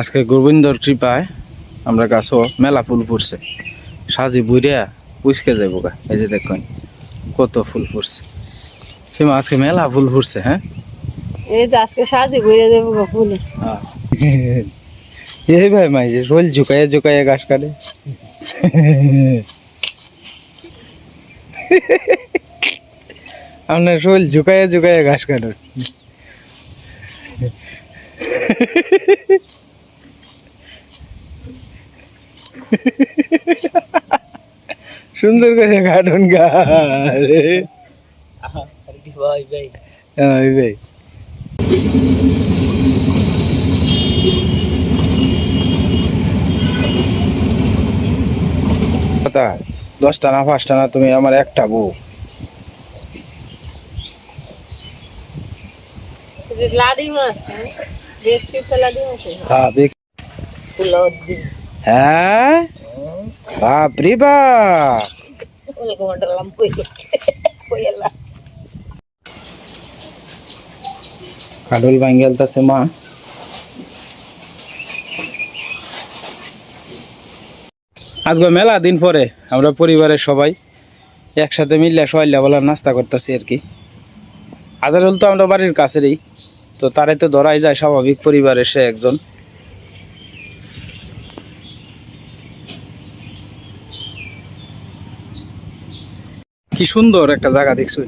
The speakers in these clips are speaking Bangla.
আজকে গোবিন্দর কৃপায় আমরা গাছও মেলা ফুল ফুটছে। সাজি বুড়িয়া পুষকে যাইব গা, এই যে দেখুন, কত ফুল ফুটছে। সীমা, আজকে মেলা ফুল ফুটছে হ্যাঁ? এই যে আজকে সাজি ঘুরে দেবো গো এই ভাই মাই যে রোল ঝুকাইয়া ঝুকাইয়া ঘাস কাটে। আপনার রোল ঝুকাইয়া ঝুকাইয়া ঘাস কাটে। সুন্দর করে কাটুন গা। ভাই ভাই। হ্যাঁ ভাই। দশটা না পাঁচটা না তুমি আমার একটা বউ। লাডি মাছ দেশ টিপে লাডি মাছ। হ্যাঁ বেক- হ্যাঁ? বাপ রে বাপ কাডল বাঙ্গেল তাছে মা। আজকে মেলা দিন পরে আমরা পরিবারের সবাই একসাথে মিললে সবাই বলা নাস্তা করতেছি আর কি। আজারুল তো আমরা বাড়ির কাছেরই, তো তারে তো ধরাই যায় স্বাভাবিক পরিবারের সে একজন। কি সুন্দর একটা জায়গা দেখছুন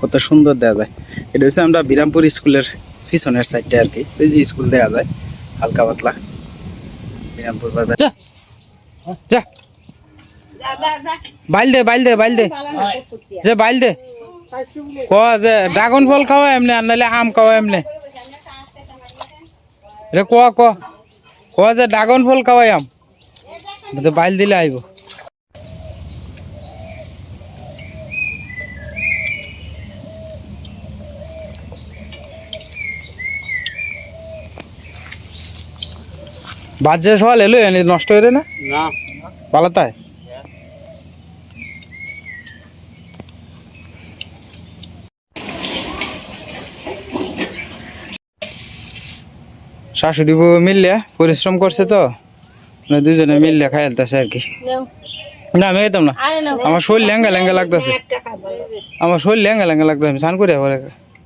কত সুন্দর দেয়া যায়। এটা হচ্ছে আমরা বিরামপুর স্কুলের পিছনের সাইডটা আর কি। ওই যে স্কুল দেয়া যায়, হালকা পাতলা। বিরামপুর বাজার। যা। বাইল দে বাইল দে বাইল দে। যে, বাইল দে। ক, যে ড্রাগন ফল খাওয়া এমনি, আর নাহলে আম খাওয়া এমনি। রে ক ক। যে ড্রাগন ফল খাওয়াই আম। বাইল দিলে আইব। বাজে সকাল এলো এনে নষ্ট হয়ে না? না। পালাতায় শাশুড়ি বউ মিললে পরিশ্রম করছে তো? মানে দুজনে মিললে খাইলতেছে আর কি। না আমি খাইতাম না। আমার শরীর ল্যাঙ্গা ল্যাঙ্গা লাগতেছে। আমার শরীর ল্যাঙ্গা ল্যাঙ্গা লাগতেছে। আমি স্নান করে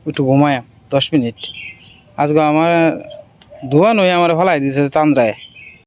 একটু ঘুমাই দশ মিনিট। আজকে আমার ধোয়া নই আমার ফলাই দিছে তান্দ্রায়।